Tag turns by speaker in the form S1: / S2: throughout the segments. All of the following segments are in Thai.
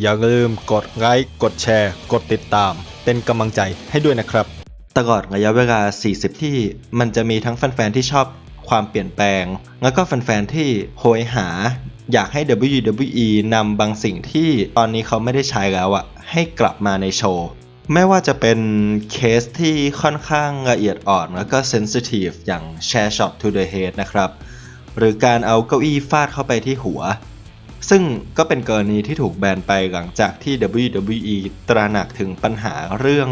S1: อย่าลืมกดไลค์กดแชร์ กดติดตาม เป็นกำลังใจให้ด้วยนะครับ
S2: ตลอดระยะเวลา 40 ที่มันจะมีทั้งแฟนๆที่ชอบความเปลี่ยนแปลง แล้วก็แฟนๆที่โหยหา อยากให้ WWE นำบางสิ่งที่ตอนนี้เขาไม่ได้ใช้แล้วอะให้กลับมาในโชว์ไม่ว่าจะเป็นเคสที่ค่อนข้างละเอียดอ่อนแล้วก็เซนซิทีฟอย่าง Share Shot to the Head นะครับ หรือการเอาเก้าอี้ฟาดเข้าไปที่หัว ซึ่งก็เป็นกรณีที่ถูกแบนไปหลังจากที่ WWE ตระหนักถึงปัญหาเรื่อง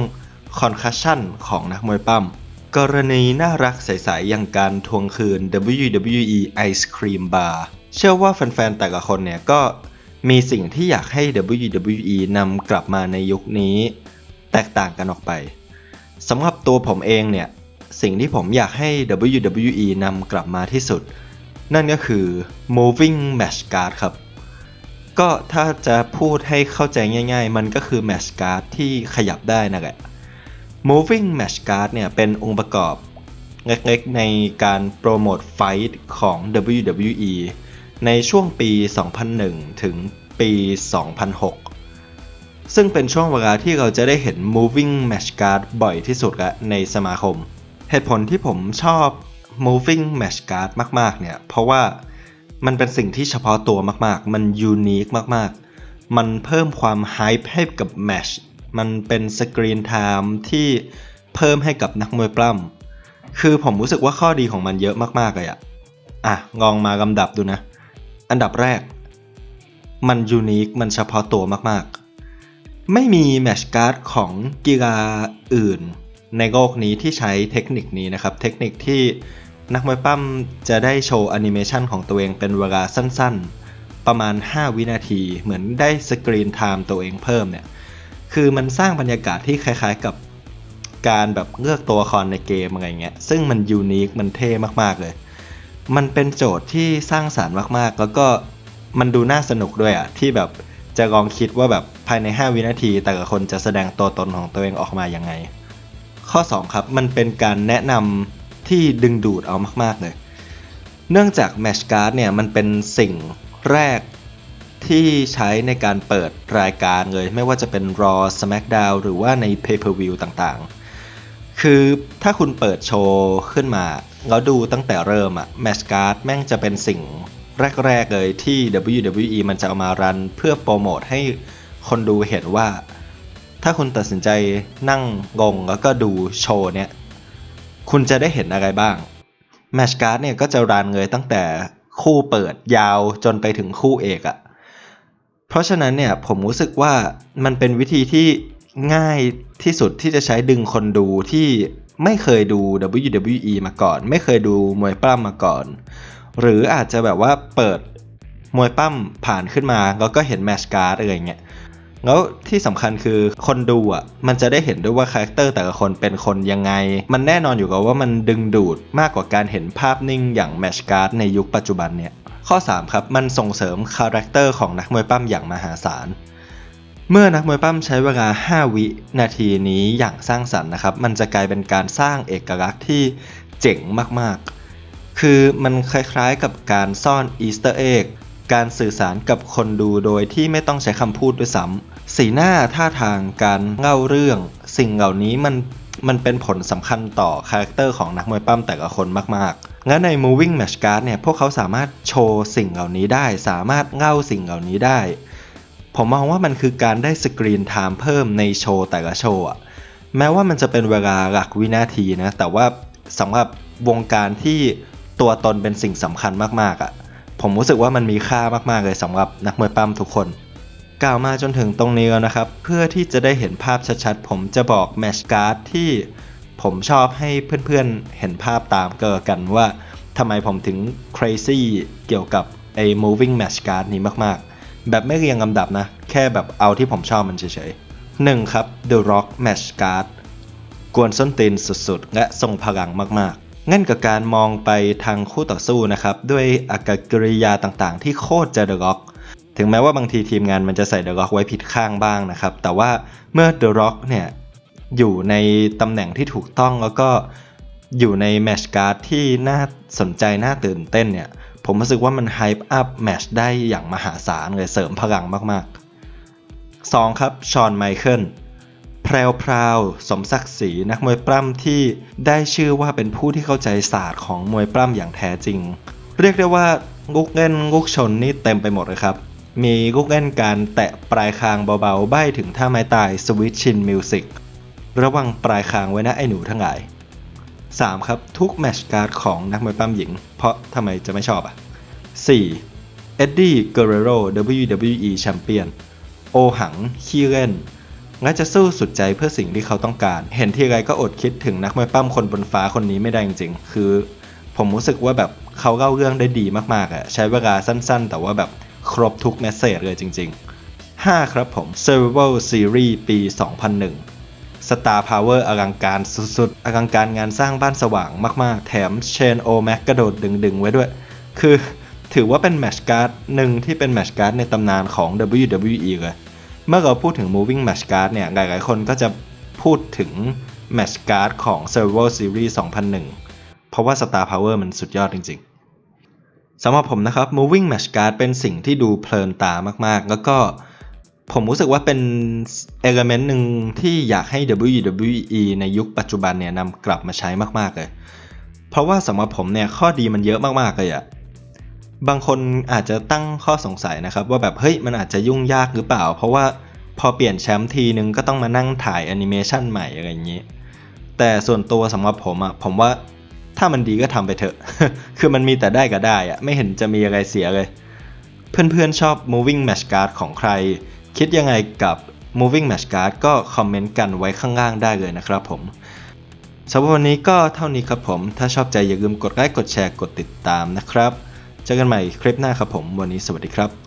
S2: concussion ของนักมวยปั้มกรณีน่ารักใสๆอย่างการทวงคืน WWE Ice Cream Bar เชื่อว่าแฟนๆแต่ละคนเนี่ยก็มีสิ่งที่อยากให้ WWE นำกลับมาในยุคนี้ แตกต่างกันออกไปสำหรับตัวผมเองเนี่ย สิ่งที่ผมอยากให้ WWE นำกลับมาที่สุด นั่นก็คือ moving match guard ครับ ก็ถ้าจะพูดให้เข้าใจง่าย ๆ มันก็คือ match guard ที่ขยับได้นั่นแหละ moving match guard เนี่ยเป็นองค์ประกอบเล็กๆ ในการโปรโมทไฟท์ของ WWE ในช่วงปี 2001 ถึงปี 2006 ซึ่งเป็นช่วงเวลาที่เราจะได้เห็น moving match guard บ่อยที่สุดละในสมาคม เหตุผลที่ผมชอบ moving match guard มาก ๆ เนี่ย เพราะว่า มันเป็นสิ่งที่เฉพาะตัวมากๆ มันยูนิคมากๆ มันเพิ่มความไฮป์ให้กับแมช มันเป็นสกรีนไทม์ที่เพิ่มให้กับนักมวยปล้ำ คือผมรู้สึกว่าข้อดีของมันเยอะมากๆเลยอะอะลองมาลำดับดูนะ อันดับแรก มันยูนิค มันเฉพาะตัวมากๆ ไม่มีแมชการ์ดของกีฬาอื่นในโลกนี้ที่ใช้เทคนิคนี้นะครับ เทคนิคที่ นักมวยปั้มจะได้โชว์แอนิเมชันของตัวเองเป็นเวลาสั้นๆ ประมาณ 5 วินาที เหมือนได้สกรีนไทม์ตัวเองเพิ่มเนี่ย คือมันสร้างบรรยากาศที่คล้ายๆกับการแบบเลือกตัวละครในเกมอะไรเงี้ย ซึ่งมันยูนิค มันเท่มากๆเลย มันเป็นโจทย์ที่สร้างสารรค์มากๆ แล้วก็มันดูน่าสนุกด้วยอะที่แบบจะลองคิดว่าแบบภายใน 5 วินาที แต่ละคนจะแสดงตัวตนของตัวเองออกมายังไง ข้อ 2 ครับ มันเป็นการแนะนำ ที่ดึงดูดเอามาก ๆ เลย เนื่องจากแมชการ์ดเนี่ยมันเป็นสิ่งแรกที่ใช้ในการเปิดรายการเลย ไม่ว่าจะเป็น Raw SmackDown หรือว่าใน Pay-Per-View ต่างๆ คือถ้าคุณเปิดโชว์ขึ้นมา แล้วดูตั้งแต่เริ่มอะแมชการ์ดแม่งจะเป็นสิ่งแรก ๆ เลยที่ WWE มันจะเอามารันเพื่อโปรโมทให้คนดูเห็นว่า ถ้าคุณตัดสินใจนั่งงงแล้วก็ดูโชว์เนี่ย คุณจะได้เห็นอะไรบ้างแมชการ์ดเนี่ยก็จะรันเลยตั้งแต่คู่เปิดยาวจนไปถึงคู่เอกอะเพราะฉะนั้นเนี่ยผมรู้สึกว่ามันเป็นวิธีที่ง่ายที่สุดที่จะใช้ดึงคนดูที่ไม่เคยดู WWE มาก่อน ไม่เคยดูมวยปล้ำมาก่อน หรืออาจจะแบบว่าเปิดมวยปั้มผ่านขึ้นมาแล้วก็เห็นแมชการ์ดอะไรเงี้ย แล้วที่สำคัญคือคนดูอะมันจะได้เห็นด้วยว่าคาแรคเตอร์แต่ละคนเป็นคนยังไง มันแน่นอนอยู่กับว่ามันดึงดูดมากกว่าการเห็นภาพนิ่งอย่างแมชการ์ดในยุคปัจจุบันเนี่ยข้อ 3 ครับ มันส่งเสริมคาแรคเตอร์ของนักมวยปั้มอย่างมหาศาล เมื่อนักมวยปั้มใช้เวลา 5 วินาทีนี้อย่างสร้างสรรค์นะครับ มันจะกลายเป็นการสร้างเอกลักษณ์ที่เจ๋งมากๆ คือมันคล้ายๆกับการซ่อนอีสเตอร์เอ็กการสื่อสารกับคนดูโดยที่ไม่ต้องใช้คำพูดด้วยซ้ำ สีหน้าท่าทางการเล่าเรื่อง สิ่งเหล่านี้มันมันเป็นผลสำคัญต่อคาแรคเตอร์ของนักมวยปั้มแต่ละคนมากๆ และใน moving match guard เนี่ยพวกเขาสามารถโชว์สิ่งเหล่านี้ได้ สามารถเล่าสิ่งเหล่านี้ได้ ผมมองว่ามันคือการได้สกรีนไทม์เพิ่มในโชว์แต่ละโชว์อะแม้ว่ามันจะเป็นเวลาหลักวินาทีนะ แต่ว่าสำหรับวงการที่ตัวตนเป็นสิ่งสำคัญมากๆอะผมรู้สึกว่ามันมีค่ามากๆเลยสำหรับนักมวยปั้มทุกคน กล่าวมาจนถึงตรงนี้แล้วนะครับ เพื่อที่จะได้เห็นภาพชัดๆ ผมจะบอกแมชการ์ดที่ผมชอบให้เพื่อนๆเห็นภาพตามก,กันว่าทำไมผมถึง crazy เกี่ยวกับไอ้ moving match guard นี้มากๆ แบบไม่เรียงลำดับนะ แค่แบบเอาที่ผมชอบมันเฉยๆ 1. ครับ The Rock Match Guard กวนส้นตีนสุดๆ และทรงพลังมากๆ งั้นกับการมองไปทางคู่ต่อสู้นะครับ ด้วยอากับกริยาต่างๆ ที่โคตรจะ The Rock ถึงแม้ว่าบางทีทีมงานมันจะใส่ The Rock ไว้ผิดข้างบ้างนะครับ แต่ว่าเมื่อ The Rock เนี่ยอยู่ในตำแหน่งที่ถูกต้องแล้วก็อยู่ในแมชการ์ดที่น่าสนใจน่าตื่นเต้นเนี่ย ผมรู้สึกว่ามันไฮป์อัพแมชได้อย่างมหาศาลเลยเสริมพลังมากๆ 2 ครับชอนไมเคิลแพรวพราวสมศักดิ์ศรีนักมวยปล้ำที่ได้ชื่อว่าเป็นผู้ที่เข้าใจศาสตร์ของมวยปล้ำอย่างแท้จริง เรียกได้ว่ากุกเล่นกุกชนนี่เต็มไปหมดเลยครับ มีกุกเล่นการแตะปลายคางเบาๆ ใบ้ถึงท่าไม้ตายสวิตชินมิวสิกระวังปลายคางไว้นะไอ้หนูทั้งหลาย 3. ครับ ทุกแมชการ์ดของนักมวยปล้ำหญิง เพราะทำไมจะไม่ชอบอะ 4. เอ็ดดี้เกเรโร WWE แชมเปี้ยนโอหัง ขี้เล่นและจะสู้สุดใจเพื่อสิ่งที่เขาต้องการ เห็นทีไรก็อดคิดถึงนักมวยปั้มคนบนฟ้าคนนี้ไม่ได้จริงๆ คือ ผมรู้สึกว่าแบบเขาเล่าเรื่องได้ดีมากๆอะใช้เวลาสั้นๆ แต่ว่าแบบ ครบทุกเมสเซจเลยจริง ๆ 5 ครับผม Survival Series ปี 2001 Star Power อลังการสุดๆ อลังการงานสร้างบ้านสว่างมากๆ แถมเชนโอแม็กกระโดดดึงๆ ไว้ด้วย คือถือว่าเป็นแมชการ์ดหนึ่งที่เป็นแมชการ์ดในตำนานของ WWE เลย เมื่อเราพูดถึง moving match card เนี่ย หลายๆ คนก็จะพูดถึง match card ของ Survival Series 2001 เพราะว่า Star Power มันสุดยอดจริง ๆ สำหรับผมนะครับ moving match card เป็นสิ่งที่ดูเพลินตามากๆ แล้วก็ผมรู้สึกว่าเป็น element หนึ่งที่อยากให้ WWE ในยุคปัจจุบันเนี่ยนำกลับมาใช้มากๆเลย เพราะว่าสำหรับผมเนี่ยข้อดีมันเยอะมากๆเลยอะบางคนอาจจะตั้งข้อสงสัยนะครับ ว่าแบบเฮ้ยมันอาจจะยุ่งยากหรือเปล่า เพราะว่าพอเปลี่ยนแชมป์ทีนึงก็ต้องมานั่งถ่ายแอนิเมชันใหม่อะไรอย่างนี้ แต่ส่วนตัวสำหรับผมอะผมว่า ถ้ามันดีก็ทำไปเถอะ คือมันมีแต่ได้กับได้อะไม่เห็นจะมีอะไรเสียเลย เพื่อนๆชอบ moving match card ของใคร คิดยังไงกับ moving match card ก็คอมเมนต์กันไว้ข้างล่างได้เลยนะครับผมสำหรับวันนี้ก็เท่านี้ครับผม ถ้าชอบใจอย่าลืมกดไลค์ กดแชร์ กดติดตามนะครับ เจอกันใหม่คลิปหน้าครับผม วันนี้สวัสดีครับ